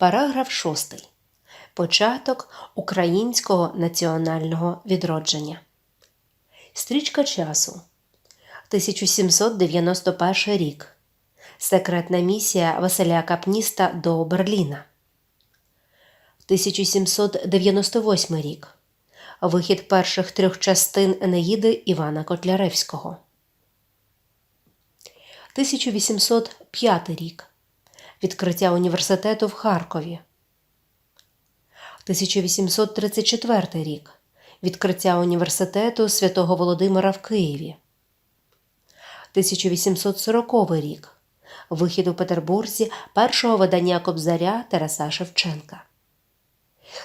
Параграф 6. Початок українського національного відродження. Стрічка часу. 1791 рік. Секретна місія Василя Капніста до Берліна. 1798 рік. Вихід перших трьох частин Енеїди Івана Котляревського. 1805 рік. Відкриття університету в Харкові. 1834 рік. Відкриття університету Святого Володимира в Києві. 1840 рік. Вихід у Петербурзі першого видання Кобзаря Тараса Шевченка.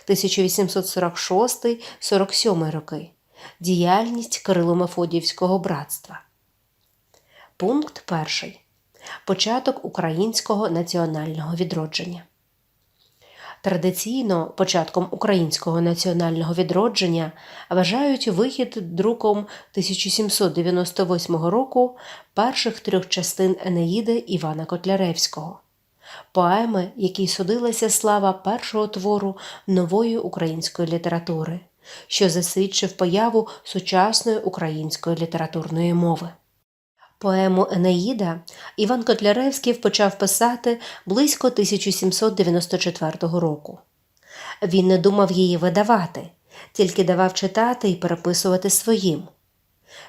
1846-47 роки. Діяльність Кирило-Мефодіївського братства. Пункт перший. Початок українського національного відродження. Традиційно початком українського національного відродження вважають вихід друком 1798 року перших трьох частин Енеїди Івана Котляревського, поеми, якій судилася слава першого твору нової української літератури, що засвідчив появу сучасної української літературної мови. Поему Енеїда Іван Котляревський почав писати близько 1794 року. Він не думав її видавати, тільки давав читати і переписувати своїм.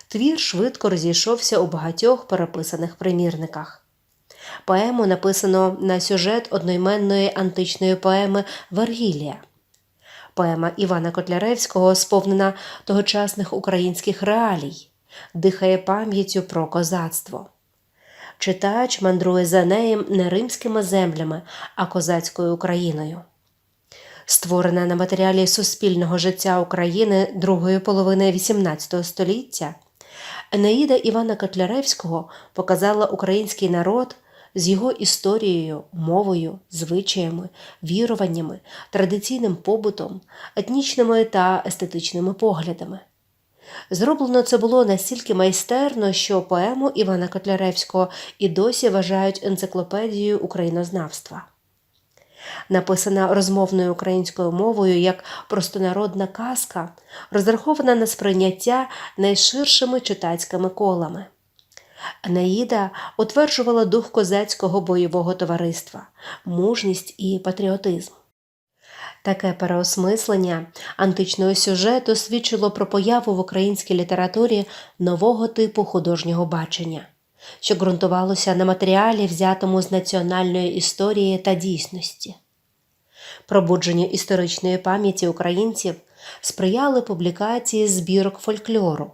Твір швидко розійшовся у багатьох переписаних примірниках. Поему написано на сюжет одноіменної античної поеми Вергілія. Поема Івана Котляревського сповнена тогочасних українських реалій дихає пам'яттю про козацтво. Читач мандрує за нею не римськими землями, а козацькою Україною. Створена на матеріалі суспільного життя України другої половини XVIII століття, Енеїда Івана Котляревського показала український народ з його історією, мовою, звичаями, віруваннями, традиційним побутом, етнічними та естетичними поглядами. Зроблено це було настільки майстерно, що поему Івана Котляревського і досі вважають енциклопедією українознавства. Написана розмовною українською мовою як простонародна казка, розрахована на сприйняття найширшими читацькими колами. Анаїда утверджувала дух козацького бойового товариства, мужність і патріотизм. Таке переосмислення античного сюжету свідчило про появу в українській літературі нового типу художнього бачення, що ґрунтувалося на матеріалі, взятому з національної історії та дійсності. Пробудженню історичної пам'яті українців сприяли публікації збірок фольклору.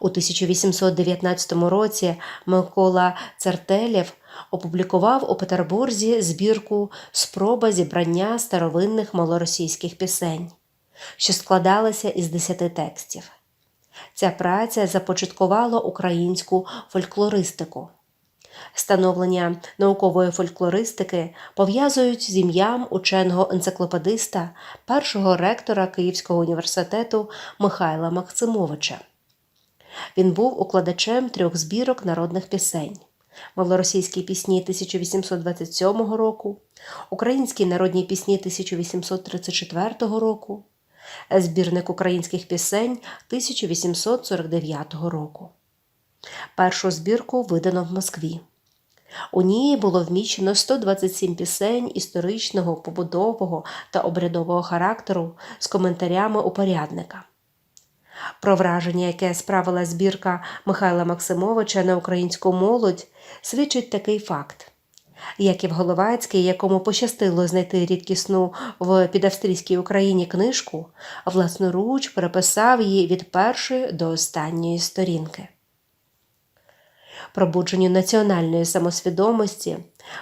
У 1819 році Микола Цартелєв опублікував у Петербурзі збірку Спроба зібрання старовинних малоросійських пісень, що складалася із десяти текстів. Ця праця започаткувала українську фольклористику. Становлення наукової фольклористики пов'язують з ім'ям ученого енциклопедиста, першого ректора Київського університету Михайла Максимовича. Він був укладачем трьох збірок народних пісень малоросійські пісні 1827 року, українські народні пісні 1834 року, збірник українських пісень 1849 року. Першу збірку видано в Москві. У ній було вміщено 127 пісень історичного, побудового та обрядового характеру з коментарями упорядника. Про враження, яке справила збірка Михайла Максимовича на українську молодь, свідчить такий факт. Яків Головацький, якому пощастило знайти рідкісну в підавстрійській Україні книжку, власноруч переписав її від першої до останньої сторінки. Пробудженню національної самосвідомості,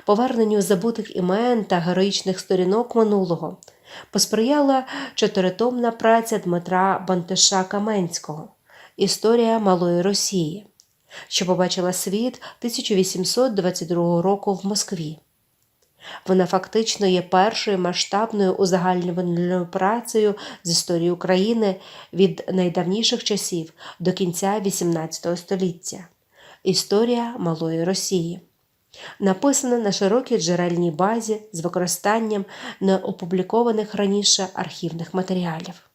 поверненню забутих імен та героїчних сторінок минулого посприяла чотиритомна праця Дмитра Бантиша Каменського Історія Малої Росії, що побачила світ 1822 року в Москві. Вона фактично є першою масштабною узагальнювальною працею з історії України від найдавніших часів до кінця XVIII століття. Історія Малої Росії, Написане на широкій джерельній базі з використанням неопублікованих раніше архівних матеріалів.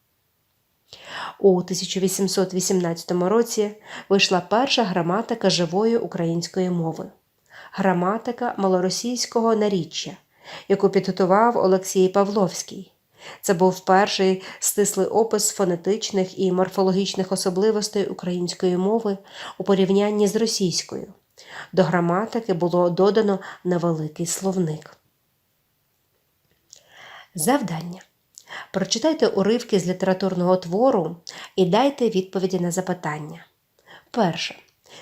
У 1818 році вийшла перша граматика живої української мови граматика малоросійського наріччя, яку підготував Олексій Павловський. Це був перший стислий опис фонетичних і морфологічних особливостей української мови у порівнянні з російською. До граматики було додано невеликий словник. Завдання. Прочитайте уривки з літературного твору і дайте відповіді на запитання. Перше.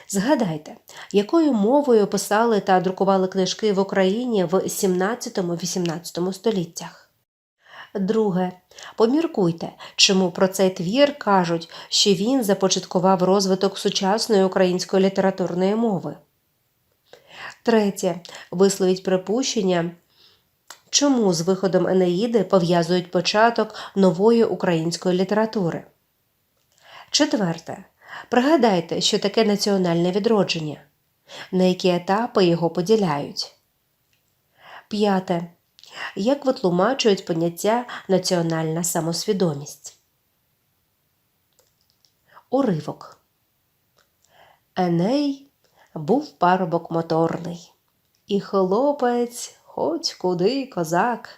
Згадайте, якою мовою писали та друкували книжки в Україні в 17-18 століттях. Друге. Поміркуйте, чому про цей твір кажуть, що він започаткував розвиток сучасної української літературної мови. Третє. Висловіть припущення, чому з виходом Енеїди пов'язують початок нової української літератури. Четверте. Пригадайте, що таке національне відродження, на які етапи його поділяють. П'яте. Як витлумачують поняття національна самосвідомість? Уривок. Еней був парубок моторний, і хлопець, хоч куди козак,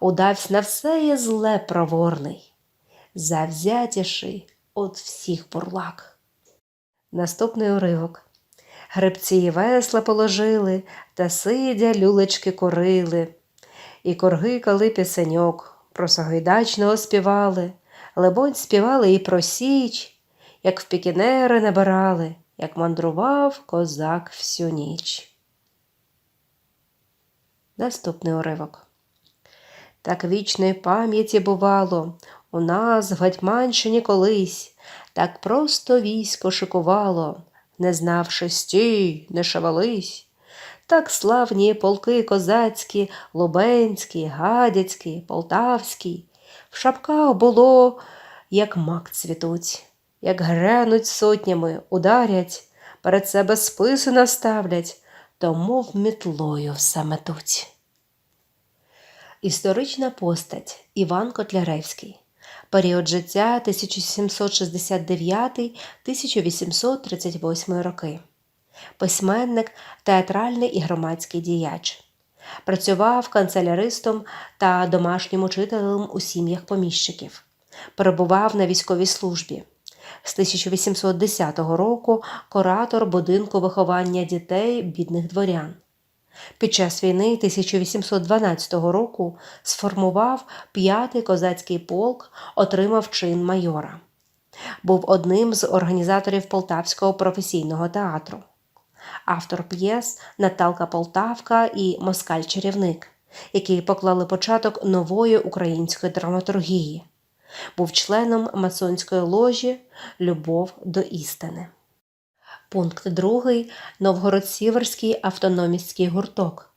удавсь на все є зле проворний, завзятіший от всіх бурлак. Наступний уривок. Гребці весла положили, та сидя люлечки корили, і коргикали пісеньок, про Сагайдачного співали, лебонь співали і про Січ, як в пікінери набирали, як мандрував козак всю ніч. Наступний уривок. Так вічної пам'яті бувало, у нас в Гетьманщині колись, так просто військо шикувало, не знавши стій, не шевелись. Так славні полки козацькі, лубенські, гадяцькі, полтавські, в шапках було, як мак цвітуть, як грянуть сотнями, ударять, перед себе списи наставлять, то мов мітлою все метуть. Історична постать Іван Котляревський. Період життя 1769-1838 роки. Письменник, театральний і громадський діяч. Працював канцеляристом та домашнім учителем у сім'ях поміщиків. Перебував на військовій службі. З 1810 року куратор будинку виховання дітей бідних дворян. Під час війни 1812 року сформував п'ятий козацький полк, отримав чин майора. Був одним з організаторів Полтавського професійного театру. Автор п'єс Наталка Полтавка і Москаль Чарівник, які поклали початок нової української драматургії. Був членом масонської ложі Любов до істини. Пункт 2. Новгород-Сіверський автономістський гурток.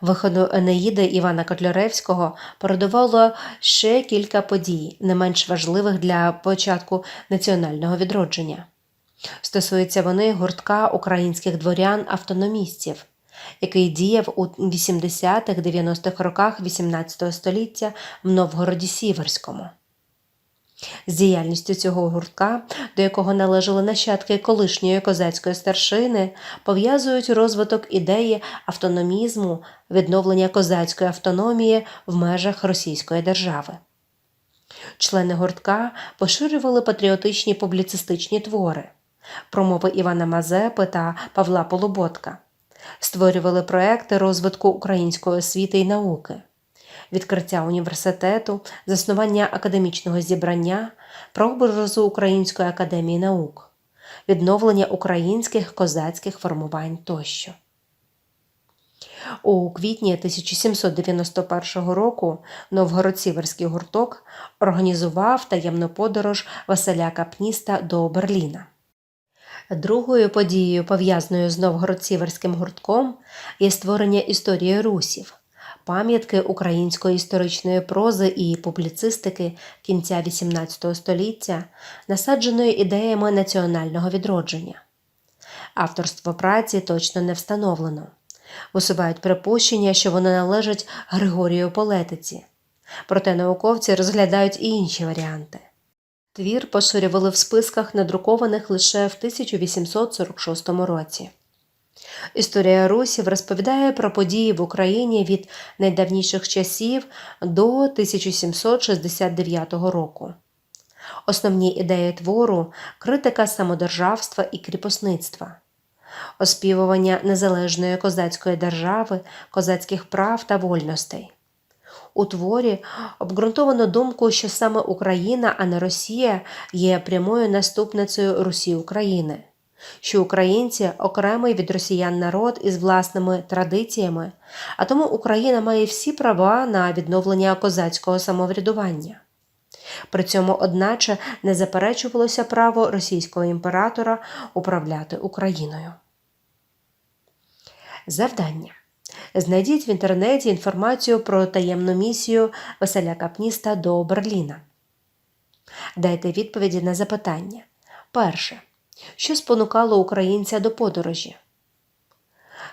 Виходу Енеїди Івана Котляревського передувало ще кілька подій, не менш важливих для початку національного відродження. Стосуються вони гуртка українських дворян-автономістів, який діяв у 80-х-90-х роках XVIII століття в Новгороді Сіверському. З діяльністю цього гуртка, до якого належали нащадки колишньої козацької старшини, пов'язують розвиток ідеї автономізму, відновлення козацької автономії в межах Російської держави. Члени гуртка поширювали патріотичні публіцистичні твори, промови Івана Мазепи та Павла Полуботка, створювали проекти розвитку української освіти і науки відкриття університету, заснування академічного зібрання, прообразу Української академії наук, відновлення українських козацьких формувань тощо. У квітні 1791 року Новгород-Сіверський гурток організував таємну подорож Василя Капніста до Берліна. Другою подією, пов'язаною з Новгород-Сіверським гуртком, є створення історії русів, пам'ятки української історичної прози і публіцистики кінця XVIII століття, насадженої ідеями національного відродження. Авторство праці точно не встановлено. Висувають припущення, що вони належать Григорію Полетиці. Проте науковці розглядають і інші варіанти. Твір поширювали в списках, надрукованих лише в 1846 році. Історія русів розповідає про події в Україні від найдавніших часів до 1769 року. Основні ідеї твору критика самодержавства і кріпосництва, оспівування незалежної козацької держави, козацьких прав та вольностей. У творі обґрунтовано думку, що саме Україна, а не Росія, є прямою наступницею Русі України, що українці окремий від росіян народ із власними традиціями, а тому Україна має всі права на відновлення козацького самоврядування. При цьому, одначе, не заперечувалося право російського імператора управляти Україною. Завдання. Знайдіть в інтернеті інформацію про таємну місію Василя Капніста до Берліна. Дайте відповіді на запитання. Перше. Що спонукало українця до подорожі?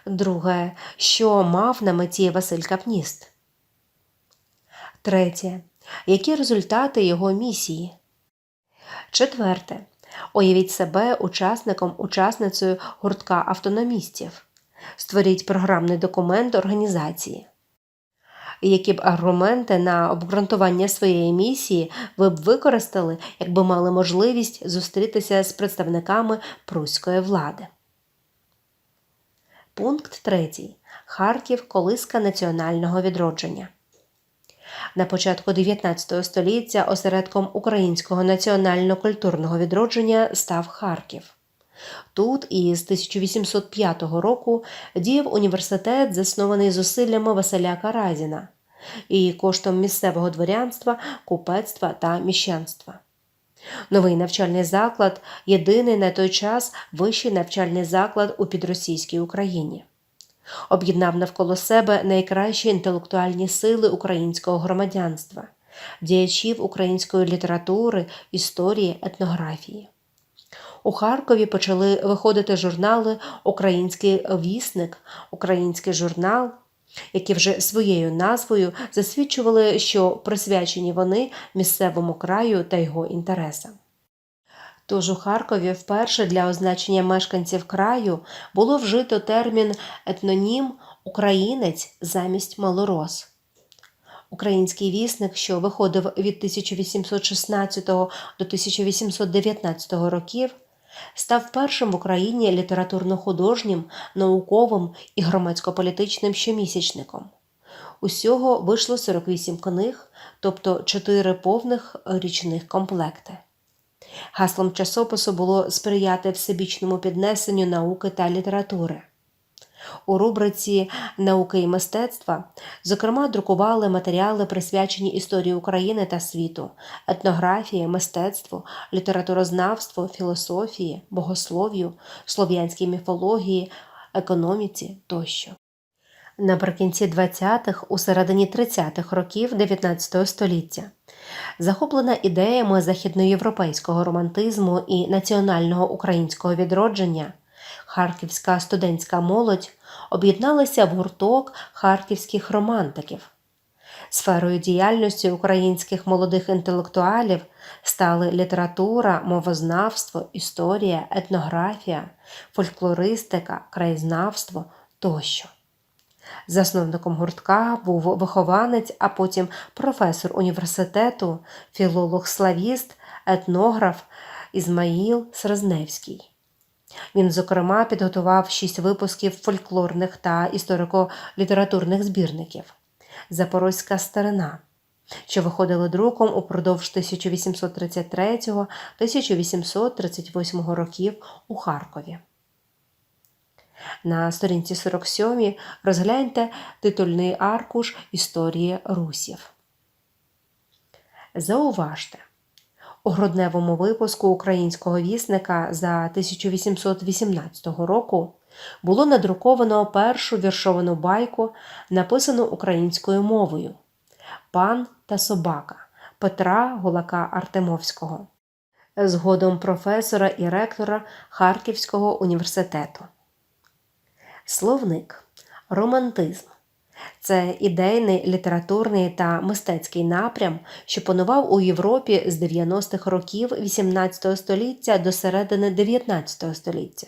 Друге. Що мав на меті Василь Капніст? Третє. Які результати його місії? Четверте. Уявіть себе учасником учасницею гуртка автономістів. Створіть програмний документ організації. Які б аргументи на обґрунтування своєї місії ви б використали, якби мали можливість зустрітися з представниками пруської влади? Пункт 3. Харків колиска національного відродження. На початку 19 століття осередком українського національно-культурного відродження став Харків. Тут із 1805 року діяв університет, заснований зусиллями Василя Каразіна і коштом місцевого дворянства, купецтва та міщанства. Новий навчальний заклад єдиний на той час вищий навчальний заклад у підросійській Україні. Об'єднав навколо себе найкращі інтелектуальні сили українського громадянства, діячів української літератури, історії, етнографії. У Харкові почали виходити журнали Український вісник, Український журнал, які вже своєю назвою засвідчували, що присвячені вони місцевому краю та його інтересам. Тож у Харкові вперше для означення мешканців краю було вжито термін етнонім українець замість малорос. Український вісник, що виходив від 1816 до 1819 років, став першим в Україні літературно-художнім, науковим і громадсько-політичним щомісячником. Усього вийшло 48 книг, тобто 4 повних річних комплекти. Гаслом часопису було сприяти всебічному піднесенню науки та літератури. У рубриці Науки і мистецтва, зокрема, друкували матеріали, присвячені історії України та світу, етнографії, мистецтву, літературознавству, філософії, богослов'ю, слов'янській міфології, економіці тощо. Наприкінці 20-х, у середині 30-х років 19 століття захоплена ідеями західноєвропейського романтизму і національного українського відродження, харківська студентська молодь об'єдналася в гурток харківських романтиків. Сферою діяльності українських молодих інтелектуалів стали література, мовознавство, історія, етнографія, фольклористика, краєзнавство тощо. Засновником гуртка був вихованець, а потім професор університету, філолог-славіст, етнограф Ізмаїл Сразневський. Він, зокрема, підготував шість випусків фольклорних та історико-літературних збірників Запорозька старина, що виходили друком упродовж 1833-1838 років у Харкові. На сторінці 47 розгляньте титульний аркуш Історії русів. Зауважте. У грудневому випуску українського вісника за 1818 року було надруковано першу віршовану байку, написану українською мовою Пан та собака Петра Гулака Артемовського. згодом професора і ректора Харківського університету. Словник романтизм це ідейний, літературний та мистецький напрям, що панував у Європі з 90-х років XVIII століття до середини XIX століття.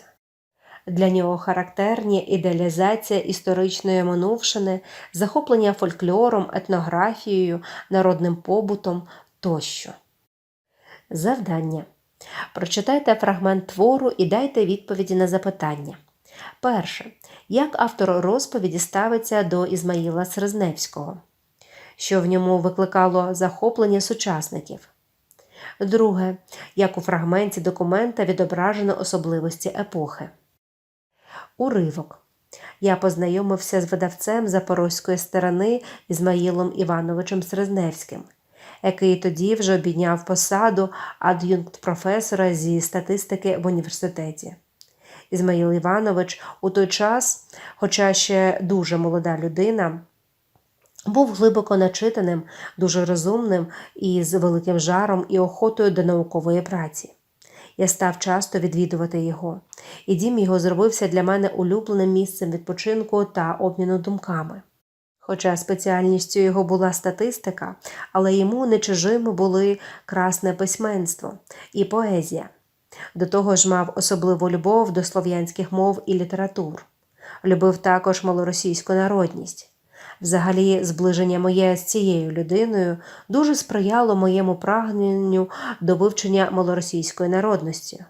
Для нього характерні ідеалізація історичної минувшини, захоплення фольклором, етнографією, народним побутом тощо. Завдання. Прочитайте фрагмент твору і дайте відповіді на запитання. Перше. Як автор розповіді ставиться до Ізмаїла Срезневського? Що в ньому викликало захоплення сучасників? Друге. Як у фрагменті документа відображено особливості епохи? Уривок. Я познайомився з видавцем запорозької сторони Ізмаїлом Івановичем Срезневським, який тоді вже обійняв посаду ад'юнкт професора зі статистики в університеті. Ізмаїл Іванович у той час, хоча ще дуже молода людина, був глибоко начитаним, дуже розумним і з великим жаром і охотою до наукової праці. Я став часто відвідувати його, і дім його зробився для мене улюбленим місцем відпочинку та обміну думками. Хоча спеціальністю його була статистика, але йому не чужими були красне письменство і поезія. До того ж мав особливу любов до слов'янських мов і літератур, любив також малоросійську народність. Взагалі, зближення моє з цією людиною дуже сприяло моєму прагненню до вивчення малоросійської народності.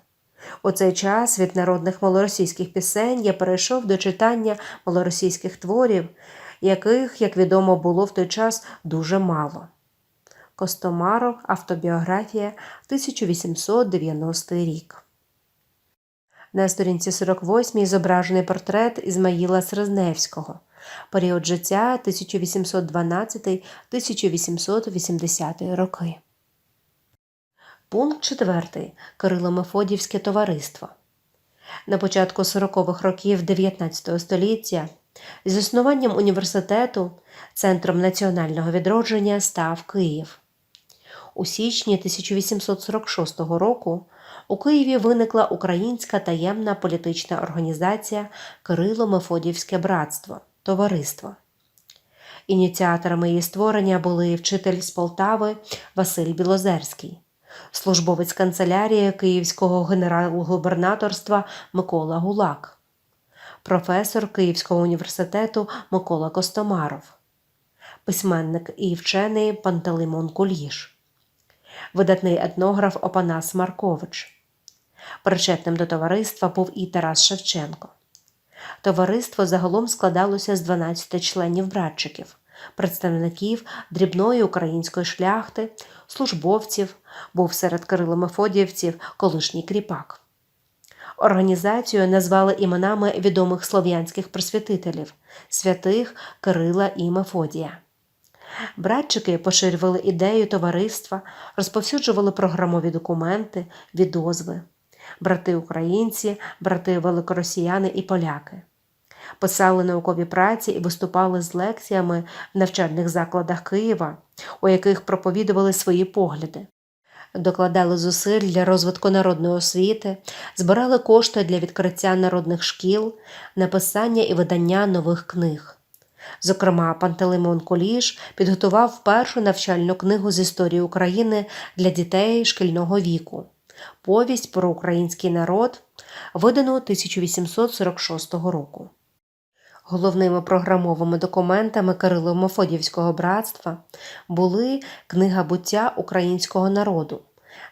У цей час від народних малоросійських пісень я перейшов до читання малоросійських творів, яких, як відомо, було в той час дуже мало. Костомаров Автобіографія 1890 рік. На сторінці 48 зображений портрет Ізмаїла Срезневського, період життя 1812-1880 роки. Пункт 4. Кирило Мефодівське товариство. На початку 40-х років 19 століття з існуванням університету центром національного відродження став Київ. У січні 1846 року у Києві виникла українська таємна політична організація Кирило Мефодівське братство Товариство. Ініціаторами її створення були вчитель з Полтави Василь Білозерський, службовець канцелярії Київського генерал-губернаторства Микола Гулак, професор Київського університету Микола Костомаров, письменник і вчений Пантелеймон Куліш видатний етнограф Опанас Маркович. Причетним до товариства був і Тарас Шевченко. Товариство загалом складалося з 12 членів братчиків, представників дрібної української шляхти, службовців, був серед Кирило-Мефодіївців колишній кріпак. Організацію назвали іменами відомих слов'янських просвітителів святих Кирила і Мефодія. Братчики поширювали ідею товариства, розповсюджували програмові документи, відозви, брати українці, брати великоросіяни і поляки. Писали наукові праці і виступали з лекціями в навчальних закладах Києва, у яких проповідували свої погляди. Докладали зусиль для розвитку народної освіти, збирали кошти для відкриття народних шкіл, написання і видання нових книг. Зокрема, Пантелеймон Коліш підготував першу навчальну книгу з історії України для дітей шкільного віку Повість про український народ, видану 1846 року. Головними програмовими документами Кирило-Мефодіївського братства були Книга буття українського народу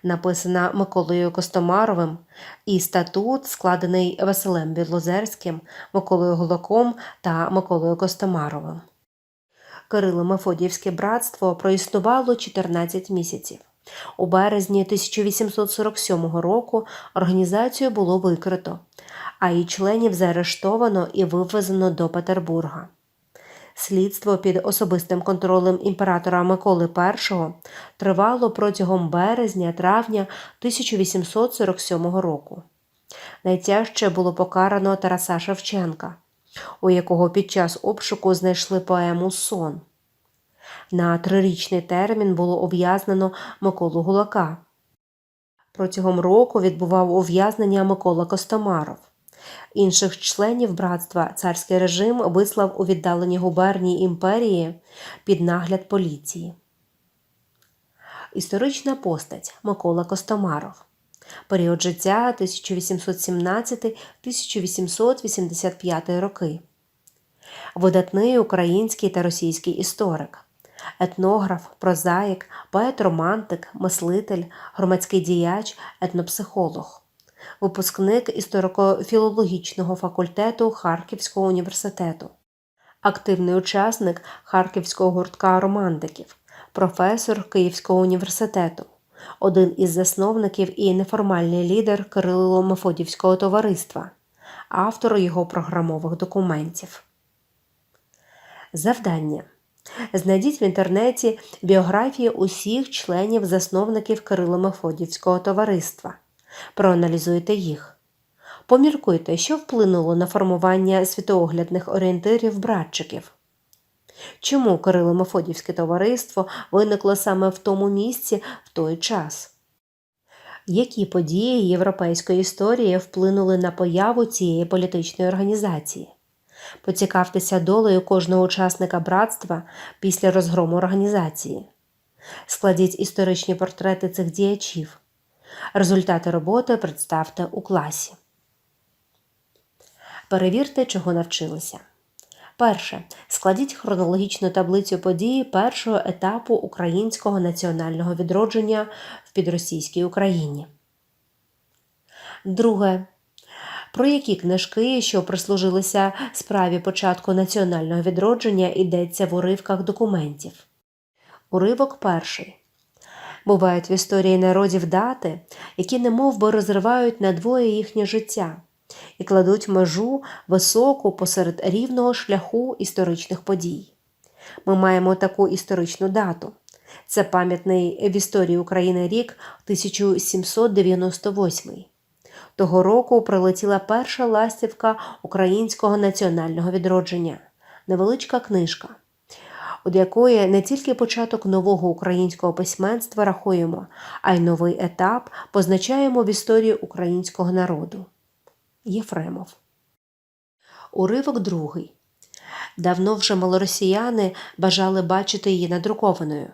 написана Миколою Костомаровим, і статут, складений Василем Білозерським, Миколою Гулаком та Миколою Костомаровим. Кирило Мефодіївське братство проіснувало 14 місяців. У березні 1847 року організацію було викрито, а її членів заарештовано і вивезено до Петербурга. Слідство під особистим контролем імператора Миколи І тривало протягом березня-травня 1847 року. Найтяжче було покарано Тараса Шевченка, у якого під час обшуку знайшли поему Сон. На трирічний термін було ув'язнено Миколу Гулака. Протягом року відбував ув'язнення Микола Костомаров. Інших членів братства царський режим вислав у віддалені губернії імперії під нагляд поліції. Історична постать Микола Костомаров. Період життя 1817-1885 роки. Видатний український та російський історик, етнограф, прозаїк, поет-романтик, мислитель, громадський діяч, етнопсихолог, випускник історико-філологічного факультету Харківського університету, активний учасник Харківського гуртка романтиків, професор Київського університету, один із засновників і неформальний лідер Кирило-Мефодівського товариства, автор його програмових документів. Завдання. Знайдіть в інтернеті біографії усіх членів засновників Кирило-Мефодівського товариства. Проаналізуйте їх. Поміркуйте, що вплинуло на формування світооглядних орієнтирів братчиків. Чому Кирило-Мефодівське товариство виникло саме в тому місці в той час? Які події європейської історії вплинули на появу цієї політичної організації? Поцікавтеся долею кожного учасника братства після розгрому організації. Складіть історичні портрети цих діячів. Результати роботи представте у класі. Перевірте, чого навчилися. Перше. Складіть хронологічну таблицю подій першого етапу українського національного відродження в підросійській Україні. Друге. Про які книжки, що прислужилися справі початку національного відродження, йдеться в уривках документів. Уривок перший. Бувають в історії народів дати, які немов би розривають надвоє їхнє життя і кладуть межу високу посеред рівного шляху історичних подій. Ми маємо таку історичну дату. Це пам'ятний в історії України рік 1798. Того року прилетіла перша ластівка українського національного відродження, невеличка книжка, від якої не тільки початок нового українського письменства рахуємо, а й новий етап позначаємо в історії українського народу. Єфремов. Уривок другий. Давно вже малоросіяни бажали бачити її надрукованою.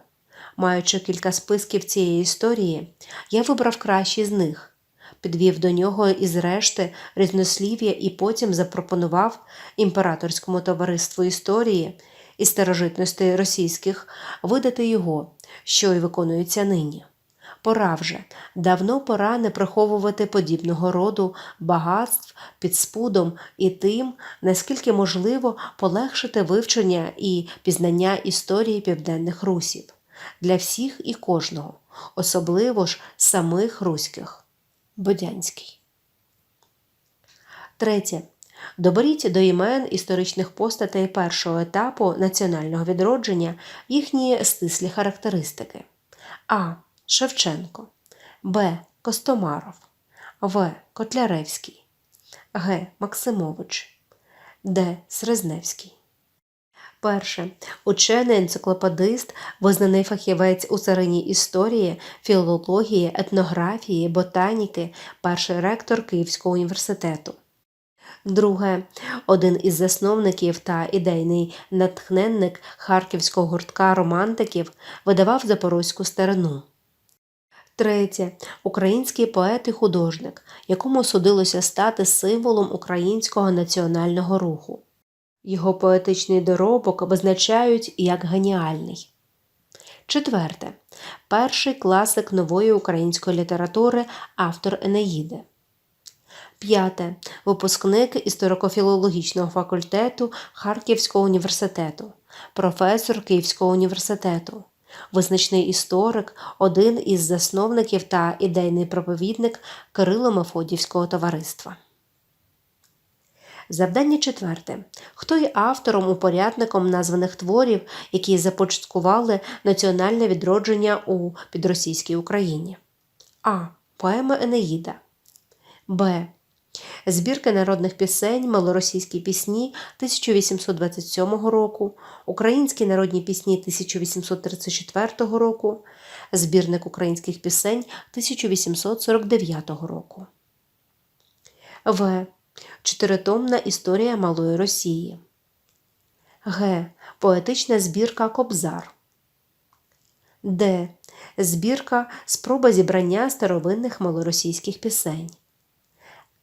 Маючи кілька списків цієї історії, я вибрав кращий з них, підвів до нього із решти різнослів'я і потім запропонував імператорському товариству історії і старожитностей російських видати його, що й виконується нині. Пора вже, давно пора не приховувати подібного роду багатств під спудом і тим, наскільки можливо полегшити вивчення і пізнання історії південних русів для всіх і кожного, особливо ж самих руських. Бодянський. Третє. Доберіть до імен історичних постатей першого етапу національного відродження їхні стислі характеристики. А. Шевченко, Б. Костомаров, В. Котляревський, Г. Максимович, Д. Срезневський. Перше. Учений енциклопедист, визнаний фахівець у царині історії, філології, етнографії, ботаніки, перший ректор Київського університету. Друге. Один із засновників та ідейний натхненник харківського гуртка романтиків видавав запорозьку старину. Третє. Український поет і художник, якому судилося стати символом українського національного руху. Його поетичний доробок визначають як геніальний. Четверте. Перший класик нової української літератури, автор Енеїди. П'яте. Випускник історико-філологічного факультету Харківського університету, професор Київського університету, визначний історик, один із засновників та ідейний проповідник Кирило-Мефодівського товариства. Завдання четверте. Хто є автором упорядником названих творів, які започаткували національне відродження у підросійській Україні? А. Поема Енеїда. Б. Збірки народних пісень, малоросійські пісні 1827 року, Українські народні пісні 1834 року, Збірник українських пісень 1849 року. В. Чотиритомна історія Малої Росії. Г. Поетична збірка Кобзар. Д. Збірка Спроба зібрання старовинних малоросійських пісень.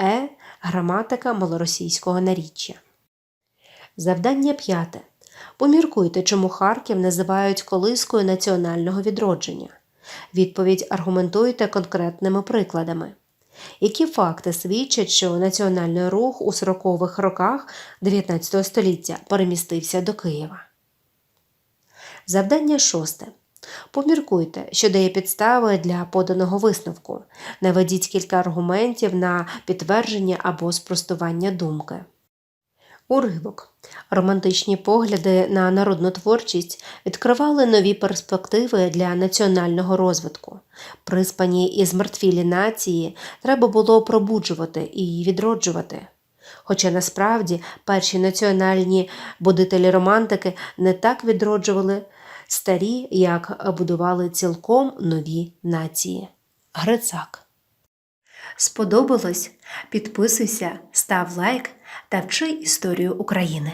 Е. Граматика малоросійського наріччя. Завдання п'яте. Поміркуйте, чому Харків називають колискою національного відродження. Відповідь аргументуйте конкретними прикладами. Які факти свідчать, що національний рух у 40-х роках 19 століття перемістився до Києва? Завдання шосте. Поміркуйте, що дає підстави для поданого висновку. Наведіть кілька аргументів на підтвердження або спростування думки. Уривок. Романтичні погляди на народну творчість відкривали нові перспективи для національного розвитку. Приспані і змертвілі нації треба було пробуджувати і відроджувати. Хоча насправді перші національні будителі романтики не так відроджували старі, як будували цілком нові нації. Грицак. Сподобалось? Підписуйся, став лайк та вчи історію України.